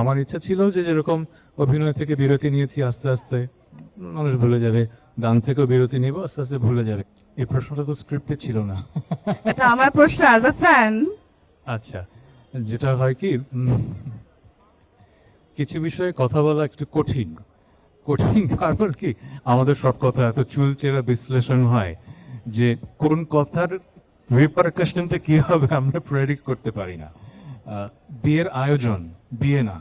আমার ইচ্ছা ছিল যে যেরকম অভিনয় থেকে বিরতি নিয়েছি আস্তে আস্তে মানুষ ভুলে যাবে গান থেকেও বিরতি নিব আস্তে আস্তে ভুলে যাবে। এই প্রশ্নটা তো স্ক্রিপ্টে ছিল না। এটা আমার প্রশ্ন অ্যাজ আ ফ্যান আচ্ছা যেটা হয় কি কিছু বিষয়ে কথা বলা একটু কঠিন। কঠিন কারণ কি আমাদের সব কথা এত চুলচেরা বিশ্লেষণ হয় যে কোন কথার রিপারকাশনটা কি হবে আমরা প্রেডিক্ট করতে পারি না। বিয়ের আয়োজন বিয়ে না।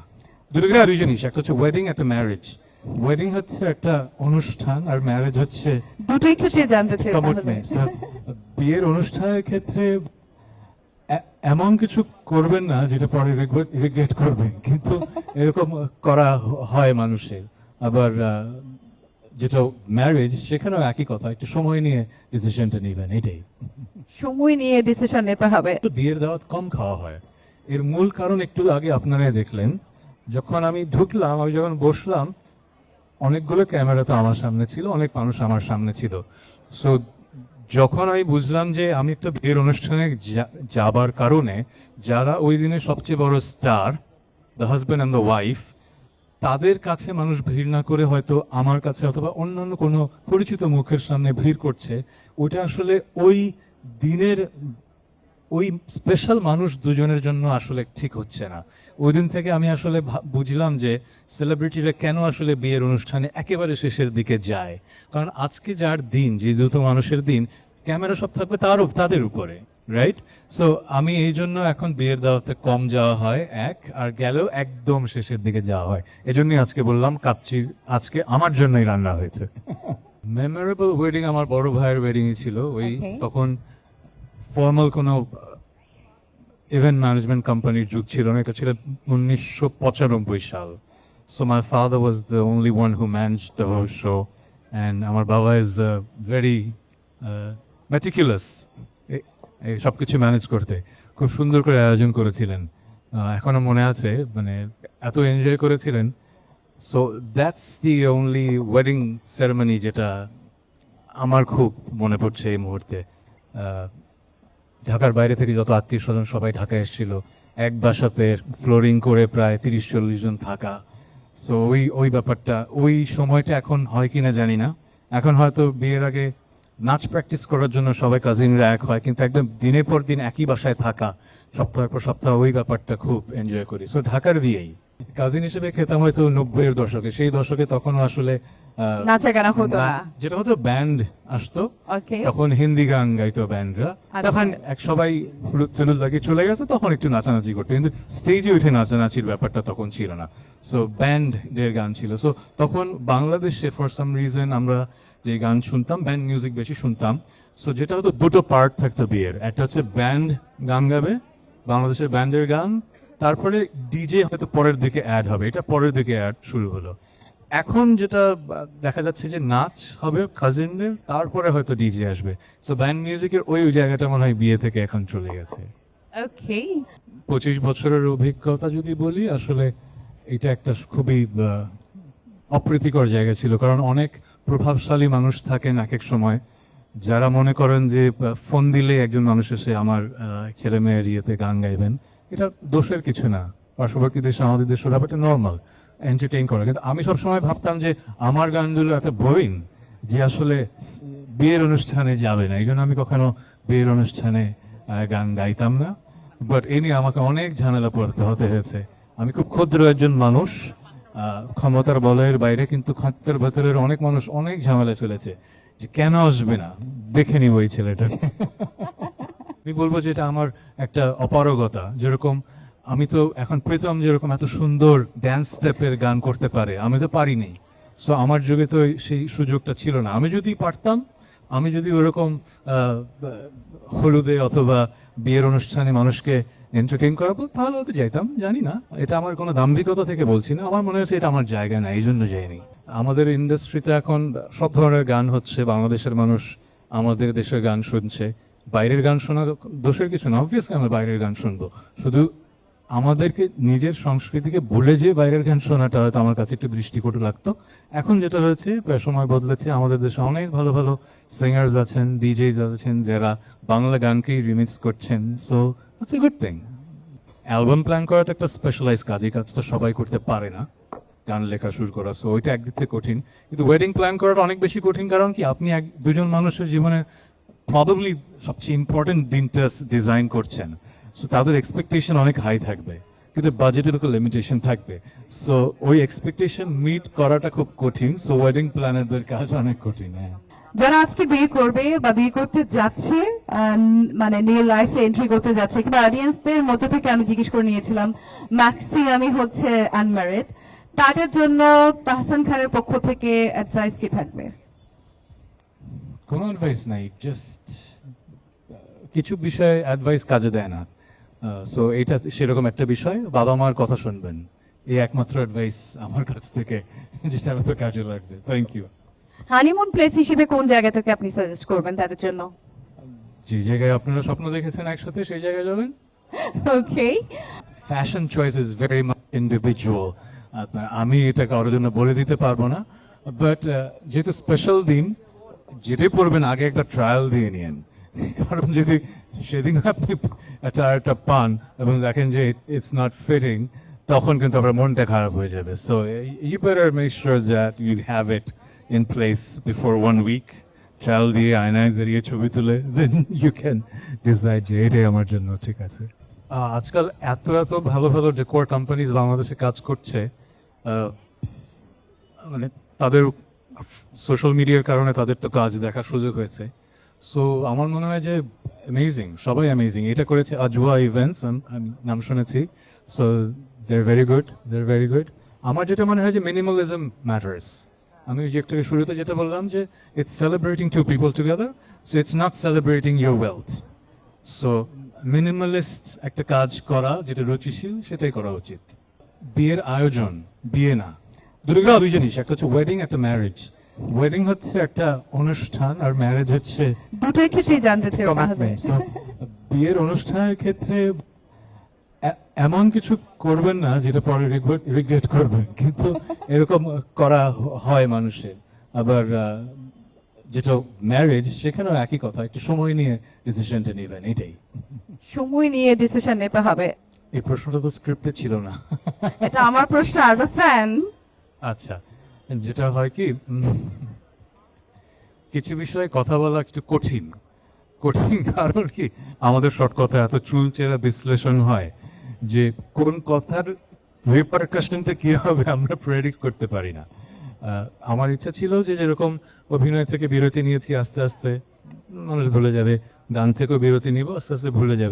দুটো কিন্তু দুই জিনিস একটা হচ্ছে ওয়েডিং একটা ম্যারেজ ওয়েডিং হচ্ছে একটা অনুষ্ঠান আর ম্যারেজ হচ্ছে দুটোই ক্ষেত্রে জানতে চাই কমিটমেন্ট বিয়ের অনুষ্ঠানের ক্ষেত্রে এমন কিছু করবেন না যেটা পরে রিগ্রেট করবেন কিন্তু এরকম করা হয় মানুষের। আবার যেটা ম্যারেজ সেখানেও একই কথা একটু সময় নিয়ে ডিসিশনটা নেবেন এটাই। সময় নিয়ে ডিসিশন নিতে হবে। তো বিয়ের দাওয়াত কম খাওয়া হয়। এর মূল কারণ একটু আগে আপনারাই দেখলেন, যখন আমি ঢুকলাম, আমি যখন বসলাম, অনেকগুলো ক্যামেরা তো আমার সামনে ছিল, অনেক মানুষ আমার সামনে ছিল। সো যখন আমি বুঝলাম যে আমি একটা বিয়ের অনুষ্ঠানে যাবার কারণে, যারা ওই দিনে সবচেয়ে বড় star the husband and the wife তাদের কাছে মানুষ ভিড় না করে হয়তো আমার কাছে অথবা অন্যান্য কোনো পরিচিত মুখের সামনে ভিড় করছে ওটা আসলে ওই দিনের ওই স্পেশাল মানুষ দুজনের জন্য আসলে ঠিক হচ্ছে না। ওই দিন থেকে আমি আসলে বুঝলাম যে সেলিব্রিটিরা কেন আসলে বিয়ের অনুষ্ঠানে একেবারে শেষের দিকে যায়। কারণ আজকে যার দিন যে দ্রুত মানুষের দিন ক্যামেরা সব থাকবে তার তাদের উপরে রাইট সো আমি এই জন্য এখন বিয়ের দাওয়াতে কম যাওয়া হয় এক আর গেলেও একদম শেষের দিকে যাওয়া হয়। এজন্যই আজকে বললাম কাচ্চি আজকে আমার জন্যই রান্না হয়েছে। মেমোরেবল ওয়েডিং আমার বড় ভাইয়ের ওয়েডিংই ছিল। ওই তখন ফর্মাল কোনো ইভেন্ট ম্যানেজমেন্ট কোম্পানির যুগ ছিল না, এটা ছিল উনিশশো পঁচানব্বই সাল। So my father was the only one who manage the whole show and আমার বাবা ইজ ভেরি ম্যাটিকুলাস সব কিছু ম্যানেজ করতে। খুব সুন্দর করে আয়োজন করেছিলেন। এখনও মনে আছে মানে এত এনজয় করেছিলেন। So that's the only wedding ceremony যেটা আমার খুব মনে পড়ছে এই মুহূর্তে। ঢাকার বাইরে থেকে যত আত্মীয় স্বজন সবাই ঢাকায় এসেছিল, এক বাসাতে ফ্লোরিং করে প্রায় তিরিশ চল্লিশ জন থাকা। সো ওই ওই ব্যাপারটা, ওই সময়টা এখন হয় কিনা জানি না। এখন হয়তো বিয়ের আগে নাচ প্র্যাকটিস করার জন্য সবাই কাজিনরা এক হয়, কিন্তু একদম দিনের পর দিন একই বাসায় থাকা, সপ্তাহের পর সপ্তাহ ওই ব্যাপারটা খুব এনজয় করি। সো ঢাকার বিয়েই। কাজিন হিসেবে খেতাম হয়তো নব্বইয়ের দশকে সেই দশকে তখন আসলে নাচা গানা হতো যেটা হতো ব্যান্ড আসতো। তখন হিন্দি গান গাইতো ব্যান্ডরা। আচ্ছা। তখন এক সবাই হলুদ টলুদ লাগিয়ে চলে গেছে তখন একটু নাচানাচি করতো। কিন্তু স্টেজে উঠে নাচানাচির ব্যাপারটা তখন ছিল না। সো ব্যান্ডের গান ছিল। সো তখন বাংলাদেশে ফর সাম রিজন আমরা যে গান শুনতাম ব্যান্ড মিউজিক বেশি শুনতাম। সো যেটা হতো দুটো পার্ট থাকতো বিয়ের। একটা হচ্ছে ব্যান্ড গান গাবে বাংলাদেশের ব্যান্ডের গান তারপরে ডিজে হয়তো পরের দিকে অ্যাড হবে। এটা পরের দিকে অ্যাড শুরু হলো। এখন যেটা দেখা যাচ্ছে যে নাচ হবে কাজিনদের তারপরে হয়তো ডিজে আসবে। সো ব্যান্ড মিউজিকের ওই জায়গাটা মনে হয় বিয়ে থেকে এখন চলে গেছে। ওকে পঁচিশ বছরের অভিজ্ঞতা যদি বলি আসলে এটা একটা খুবই অপ্রীতিকর জায়গা ছিল। কারণ অনেক প্রভাবশালী মানুষ থাকেন এক এক সময় যারা মনে করেন যে ফোন দিলে একজন মানুষ এসে আমার ছেলে মেয়ের ইয়েতে গান গাইবেন। এটা দোষের কিছু না। পার্শ্ববর্তী দেশে আমাদের দেশে ব্যাপারটা নর্মাল এন্টারটেইন করে। কিন্তু আমি সবসময় ভাবতাম যে আমার গানগুলো এত বোরিং যে আসলে বিয়ের অনুষ্ঠানে যাবে না। এই জন্য আমি কখনো বিয়ের অনুষ্ঠানে গান গাইতাম না। বাট এ নিয়ে আমাকে অনেক ঝামেলা পড়তে হতে হয়েছে। আমি খুব ক্ষুদ্র একজন মানুষ ক্ষমতার বলয়ের বাইরে, কিন্তু খাদ্যের ভেতরের অনেক মানুষ অনেক ঝামেলা চলেছে যে কেন আসবে না? দেখে নিব এই ছেলেটাকে। আমি বলব যে এটা আমার একটা অপারগতা। যেরকম আমি তো এখন প্রীতম যেরকম এত সুন্দর ড্যান্স স্টেপের গান করতে পারে, আমি তো পারিনি সো আমার যুগে তো সেই সুযোগটা ছিল না। আমি যদি পারতাম, আমি যদি ওরকম হলুদে অথবা বিয়ের অনুষ্ঠানে মানুষকে এন্টারটেইন করাবো, তাহলে হয়তো যাইতাম, জানি না। এটা আমার কোনো দাম্ভিকতা থেকে বলছি না। আমার মনে হচ্ছে এটা আমার জায়গা না এই জন্য যাইনি। আমাদের ইন্ডাস্ট্রিতে এখন সব ধরনের গান হচ্ছে, বাংলাদেশের মানুষ আমাদের দেশের গান শুনছে। বাইরের গান শোনা দোষের কিছু না অবভিয়াসলি আমরা বাইরের গান শুনব। শুধু আমাদেরকে নিজের সংস্কৃতিকে ভুলে যে বাইরের গান শোনাটা হয়তো আমার কাছে একটু দৃষ্টিকটু লাগতো। এখন যেটা হয়েছে সময় বদলেছে, আমাদের দেশে অনেক ভালো ভালো সিঙ্গার্স আছেন ডিজেস আছেন, যারা বাংলা গানকেই রিমিক্স করছেন। So it's a good thing album plan করাটা একটা স্পেশালাইজ কাজ, এই কাজটা সবাই করতে পারে না, গান লেখা শুরু করা। সো ওইটা একদিক থেকে কঠিন। কিন্তু ওয়েডিং প্ল্যান করাটা অনেক বেশি কঠিন, কারণ কি আপনি এক, দুজন মানুষের জীবনে প্রবাবলি সবচেয়ে ইম্পর্টেন্ট দিনটা ডিজাইন করছেন। সো তাদের এক্সপেকটেশন অনেক হাই থাকবে। কিন্তু বাজেটের তো লিমিটেশন থাকবে। সো ওই এক্সপেকটেশন মিট করাটা খুব কঠিন। সো ওয়েডিং প্ল্যানারদের কাজ অনেক কঠিন হ্যাঁ। যারা আজকে বিয়ে করবে বা বিয়ে করতে যাচ্ছে মানে নিউ লাইফে এন্ট্রি করতে যাচ্ছে, কিংবা অডিয়েন্সদের মধ্যে থেকে আমি জিজ্ঞেস করে নিয়েছিলাম ম্যাক্সিমামই হচ্ছে আনম্যারিড তাদের জন্য তাহসান খানের পক্ষ থেকে অ্যাডভাইস কি থাকবে? কোনো অ্যাডভাইস নাই জাস্ট কিছু বিষয়ে অ্যাডভাইস কাজে দেয় না। সো এটা সেরকম একটা বিষয় বাবা মার কথা শুনবেন। এই একমাত্র অ্যাডভাইস আমার কাছ থেকে যেটা আমাদের কাজে লাগবে। থ্যাংক ইউ হানিমুন প্লেস হিসেবে কোন জায়গা থেকে আপনি সাজেস্ট করবেন তাদের জন্য? যে জায়গায় আপনারা স্বপ্ন দেখেছেন একসাথে সেই জায়গায় যাবেন? Okay fashion choice is very much individual আমি এটা কারোর জন্য বলে দিতে পারব না। বাট যেহেতু স্পেশাল দিন যেটাই পড়বেন, আগে একটা ট্রায়াল দিয়ে নিন কারণ যদি সেদিন আপনি একটা পান এবং দেখেন যে ইটস নট ফিটিং তখন কিন্তু আপনার মনটা খারাপ হয়ে যাবে। So you better make sure that you have it in place before one week trial দিয়ে আয়নায় দাঁড়িয়ে ছবি তুলে দেন ইউ ক্যান ডিসাইড যে এটাই আমার জন্য, ঠিক আছে? আজকাল এত এত ভালো ভালো ডেকোর কোম্পানিজ বাংলাদেশে কাজ করছে মানে তাদের সোশ্যাল মিডিয়ার কারণে তাদের তো কাজ দেখার সুযোগ হয়েছে। সো আমার মনে হয় যে অ্যামেজিং সবাই অ্যামেজিং এটা করেছে আজুয়া ইভেন্টস, আমি নাম শুনেছি। So they're very good they're very good আমার যেটা মনে হয় যে মিনিমালিজম ম্যাটার্স আমি যে একটু শুরুতে যেটা বললাম যে it's celebrating two people together so it's not celebrating your wealth so minimalist একটা কাজ করা, যেটা রুচিশীল, সেটাই করা উচিত। বিয়ের আয়োজন, বিয়ে না। দুটো দুই জিনিস একটা হচ্ছে ওয়েডিং একটা ম্যারেজ ওয়েডিং হচ্ছে একটা অনুষ্ঠান আর ম্যারেজ হচ্ছে দুটোই কিছুই জানতে চাই বিয়ের অনুষ্ঠানের ক্ষেত্রে এমন কিছু করবেন না যেটা পরে রিগ্রেট করবেন। কিন্তু এরকম করা হয় মানুষের। আবার যেটা ম্যারেজ সেখানেও একই কথা একটু সময় নিয়ে ডিসিশনটা নেবেন এটাই। সময় নিয়ে ডিসিশন নিতে হবে। এই প্রশ্নটা তো স্ক্রিপ্টে ছিল না। এটা আমার প্রশ্ন আর ফ্যান আচ্ছা যেটা হয় কি কিছু বিষয়ে কথা বলা একটু কঠিন। কঠিন কারণ কি, আমাদের শর্ট কথা এত চুলচেরা বিশ্লেষণ হয় যে কোন কথার রিপারকাশনটা কি হবে আমরা প্রেডিক্ট করতে পারি না। আমার ইচ্ছা ছিল যে যেরকম অভিনয় থেকে বিরতি নিয়েছি, আস্তে আস্তে মানুষ ভুলে যাবে, গান থেকেও বিরতি নিব, আস্তে আস্তে ভুলে যাবে।